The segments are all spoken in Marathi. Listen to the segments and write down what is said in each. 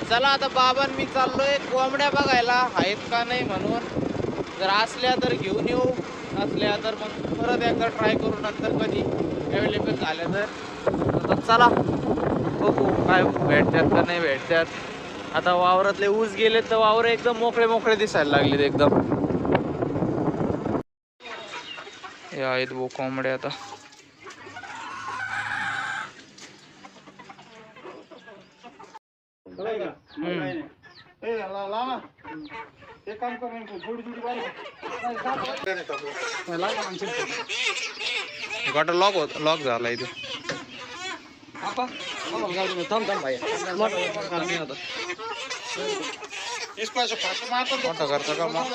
चला आता बाबा मी चाललोय कोंबड्या बघायला. आहेत का नाही म्हणून. जर असल्या तर घेऊन येऊ नसल्या तर मग परत एकदा ट्राय करू नंतर कधी अवेलेबल झाल्या तर. आता चला बघू काय भेटतात का नाही भेटतात आता वावरातले ऊस गेले तर वावर एकदम मोकळे मोकळे दिसायला लागलेत एकदम. हे आहेत भो कोंबड्या आता. गटर लॉक होत लॉक झाला इथे. मोठा करता का मग?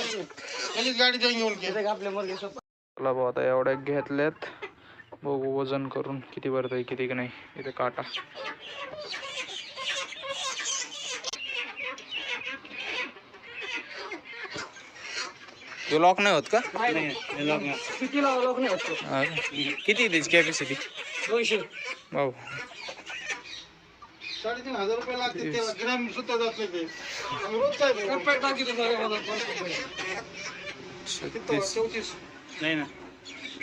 चला भाऊ आता एवढ्या घेतल्यात. बघू वजन करून किती भरत आहे किती नाही. इथे काटा. तो लॉक नाही होत का? हा का? किती आहे त्याची कॅपॅसिटी भाऊ. साडेतीन हजार रुपये लागते त्याला ग्रॅम सुद्धा जात नाही ते. रोज काय बघा. छत्तीस. चौतीस.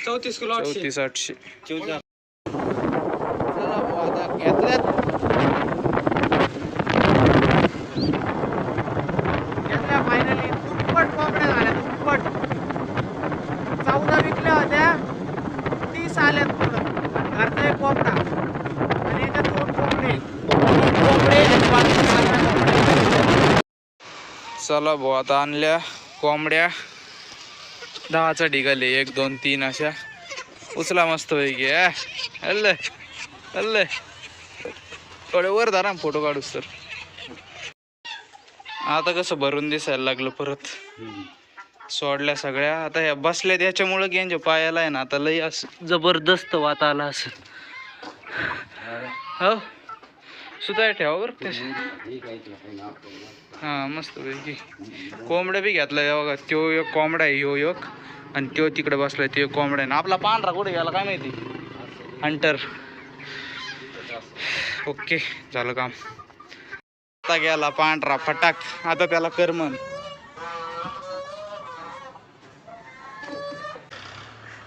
चौतीस किलो आठशे. चौतीस आठशे. चौतीस चला भाऊ आता घेतल्यात घेतल्या फायनली दुप्पट कोंबड्या झाल्या दुप्पट चौदा विकल्या होत्या तीस आल्यात एक कोंबडा आणि याच्यात दोन कोंबडे कोंबडे. चला भाऊ आता आणल्या कोंबड्या. दहाचा ढिगाले एक दोन तीन अशा. उचला मस्त पैकी हल्ले हल्ले. थोडे वर धरा ना फोटो काढूस तर. आता कसं भरून दिसायला लागलं परत. सोडल्या सगळ्या. आता ह्या बसल्या त्याच्यामुळं यांच्या पायाला आहे ना आता लई असं जबरदस्त वात आला असं हो? सुद्धा ठेवा बरं ते. हा मस्त पैकी. कोंबड्या बी घेतलं बघा त्यो एक कोंबडा आहे ह्यो एक. आणि त्यो तिकडे बसलाय त्यो कोंबडा आहे. ना आपला पांढरा कुठे गेला काय माहिती? हंटर. ओके झालं काम. आता गेला पांढरा फटाक. आता त्याला करमन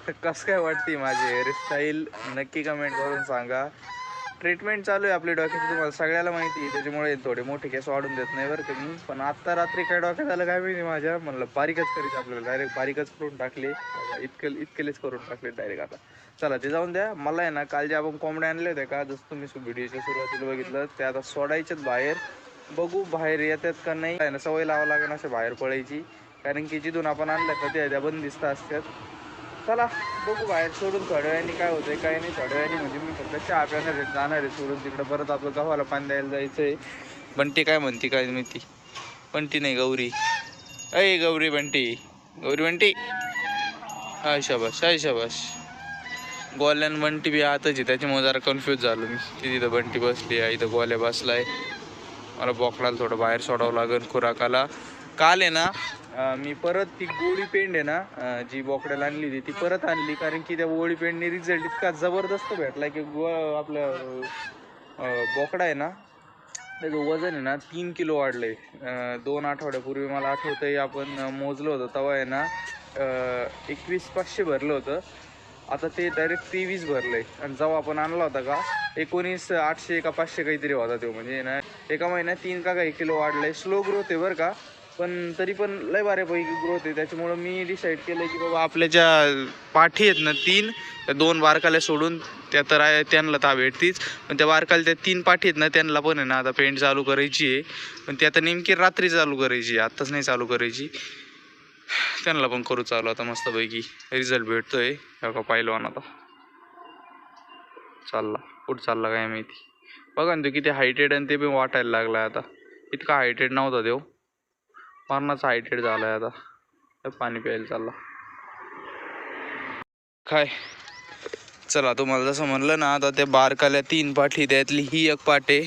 कस काय वाटते माझी हेअरस्टाईल नक्की कमेंट करून सांगा. ट्रीटमेंट चालू आहे आपली डोक्याची तुम्हाला सगळ्याला माहिती आहे त्याच्यामुळे थोडे मोठे केस वाढून देत नाही बरं तुम्ही पण आत्ता रात्री काय डोक्यात आलं काय माहिती माझ्या? म्हणलं बारीकच करीत आपल्याला डायरेक्ट बारीकच करून टाकले. इतके इतकेलेच करून टाकले डायरेक्ट आता. चला ते जाऊन द्या. मला आहे ना काल जे आपण कोंबड्या आणले होते का जसं तुम्ही व्हिडिओच्या सुरुवातीला बघितलं ते आता सोडायचेच बाहेर. बघू बाहेर येतात का नाही. ना सवय लावा लागेल असे बाहेर पळायची. कारण की जिथून आपण आणलं का त्या त्या बंदिस्त असतात. चला बघू बाहेर सोडून थोड्या वेळाने काय होतंय काय नाही थोड्या वेळाने म्हणजे मी फक्त चहा जाणार आहे सोडून तिकडे परत आपलं गव्हाला पाणी द्यायला जायचं आहे बंटी काय म्हणती काय माहिती? बंटी नाही गौरी. अय गौरी बंटी. गौरी बंटी. हाय शाबाश हाय शाबाश गोल्यान बंटी बी आताच आहे त्याच्यामुळे जरा कन्फ्यूज झालो मी. ती तिथं बंटी बसली आहे इथं गोल्या बसलाय. मला बोकडाला थोडं बाहेर सोडावं लागेल खुराकाला. काल आहे ना अं, मी परत ती गोळी पेंड आहे ना अं, जी बोकड्याला आणली होती ती परत आणली कारण की त्या गोळी पेंडने रिझल्ट इतका जबरदस्त भेटला की गो आपलं अं, बोकडा आहे ना त्याचं वजन आहे ना तीन किलो वाढलंय. अं, दोन आठवड्यापूर्वी मला आठवतंय आपण अं, मोजलं होतं तेव्हा आहे ना एकवीस पाचशे भरलं होतं. आता ते डायरेक्ट तेवीस भरलंय. आणि जेव्हा आपण आणला होता का एकोणीस आठशे का पाचशे काहीतरी होता तो. म्हणजे ना एका महिन्यात तीन का काही किलो वाढलंय. स्लो ग्रोथ आहे बरं का. पण तरी पण लय बऱ्यापैकी ग्रोथ आहे. त्याच्यामुळं मी डिसाईड केलं की बाबा आपल्या ज्या पाठी आहेत ना तीन त्या दोन बारकाल्या सोडून त्या तर आहे त्यांना ता भेटतीच. पण त्या बारकाल्या त्या तीन पाठी आहेत ना त्यांना पण आहे ना आता पेंट चालू करायची आहे. पण ती आता नेमकी रात्री चालू करायची आहे आत्ताच नाही चालू करायची. त्यांना पण करू चालू आता मस्तपैकी. रिझल्ट भेटतोय ह्या का पाहिलं आता. चालला. कुठं चालला काय माहिती. बघा ना तो किती हायटेड आणि ते पण वाटायला लागला आता. इतका हायटेड नव्हता देव मरणाचा हायटेड आहे आता. तर पाणी प्यायला चालला. काय? चला तुम्हाला जसं म्हणलं ना आता त्या बारकाल्या तीन पाठी त्यातली ही एक पाट आहे.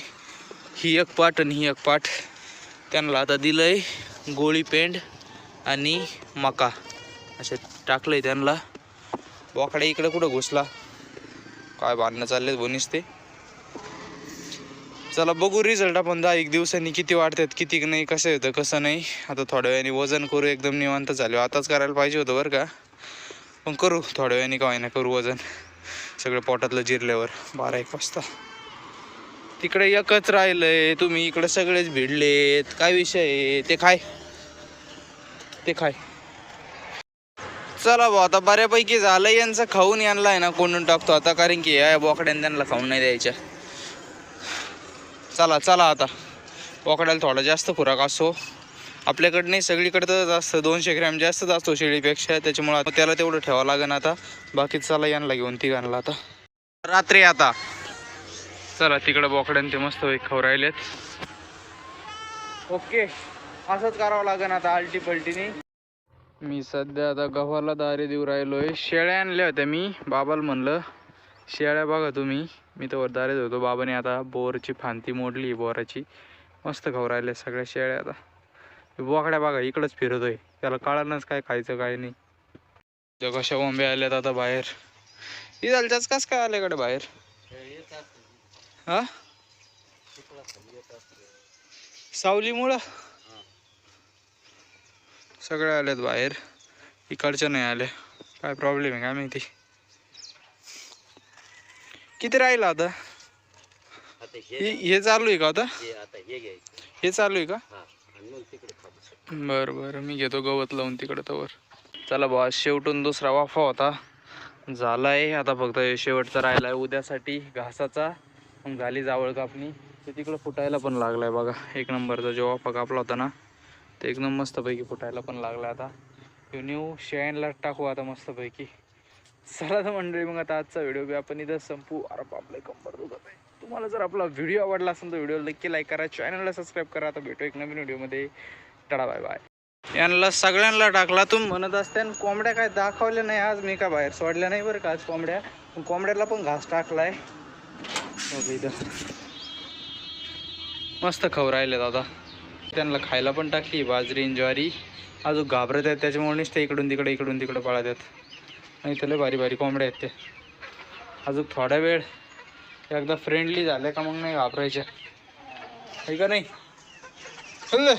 ही एक पाट आणि ही एक पाठ त्यांना आता दिलंय गोळी पेंड आणि मका. असे टाकलंय त्यांना. बोकडे इकडे कुठं घुसला? काय बांधणं चालले बोनीस ते? चला बघू रिझल्ट आपण दहा एक दिवसांनी किती वाढतात किती नाही कसं येतं कसं नाही. आता थोड्या वेळाने वजन करू एकदम निवांत झालो. आताच करायला पाहिजे होतं बरं का. पण करू थोड्या वेळाने काय ना करू वजन. सगळं पोटातलं जिरल्यावर बारा एक वाजता. तिकडे एकच राहिलंय तुम्ही इकडे सगळेच भिडलेत. काय विषय आहे? ते खाय. ते खाय. चला भाऊ आता बऱ्यापैकी झालं. यांचं खाऊन यांना आहे ना कोंडून टाकतो आता. कारण की या बोकड्याने त्यांना खाऊन नाही द्यायच्या. चला चला आता. बोकड्याला थोडा जास्त खुराक असो. आपल्याकडे नाही सगळीकडे असतं दोनशे ग्रॅम जास्तच असतो शेळीपेक्षा. त्याच्यामुळे आता त्याला तेवढं ठेवावं लागेल आता. बाकी चला यांना घेऊन ती तिघांना आता. रात्री आता. चला तिकडं बोकड्याने ते मस्त खाऊ राहिलेत. ओके. असंच करावं लागेल आता आलटी पलटीने मी सध्या आता गव्हाला दारे देऊ राहिलोय. शेळ्या आणल्या होत्या मी बाबाला म्हणलं. शेळ्या बघा तुम्ही. मी तर दारे होतो. बाबाने आता बोरची फांती मोडली बोराची. मस्त खाऊ राहिल्या सगळ्या शेळ्या आता. बोकड्या बघा इकडंच फिरतोय. त्याला कळालंच काय खायचं काय नाही. त्या कशा बोंबे आल्यात आता बाहेर. इथलच्याच कस काय आल्याकडे बाहेर? हा? सावलीमुळं? सगळ्या आल्यात बाहेर. इकडच्या नाही आल्या. काय प्रॉब्लेम आहे काय माहिती? किती राहिलं आता? हे हे चालू आहे का आता? हे चालू आहे का? बरं बरं. मी घेतो गवत लावून तिकडं तवर. चला बा शेवटून दुसरा वाफा होता. झालाय. आता फक्त शेवटचा राहिलाय उद्यासाठी घासाचा. मग झाली जावळ कापणी. ते तिकडं फुटायला पण लागलाय बघा. एक नंबरचा जो वाफा कापला होता ना ते एकदम मस्तपैकी फुटायला पण लागलाय आता. ह्यो न्यू शेणला टाकू आता मस्तपैकी. चला तर मंडळी मग आता आजचा व्हिडिओ बी आपण इथं संपू. अरे बापले कंबर दुखत आहे. तुम्हाला जर आपला व्हिडिओ आवडला असेल तर व्हिडिओ नक्की लाईक करा. चॅनलला सबस्क्राईब करा. आता भेटू एक नवीन व्हिडिओमध्ये टाळा बाय बाय यांना सगळ्यांना टाकला. तुम्ही म्हणत असते आणि कोंबड्या काय दाखवल्या नाही आज? मी का बाहेर सोडल्या नाही बरं का आज कोंबड्या? पण कोंबड्याला पण घास टाकलाय. हो बघा इथं. मस्त खाऊ राहिले दादा. त्यांना खायला पण टाकली बाजरी आणि ज्वारी. अजून घाबरत आहेत त्याच्यामुळे नुसते इकडून तिकडे इकडून तिकडे पळत आहेत. नाही त्याला भारी भारी कोंबड्या आहेत ते. अजून थोडा वेळ एकदा फ्रेंडली झाल्या का मग नाही घाबरायच्या. आहे का नाही? चल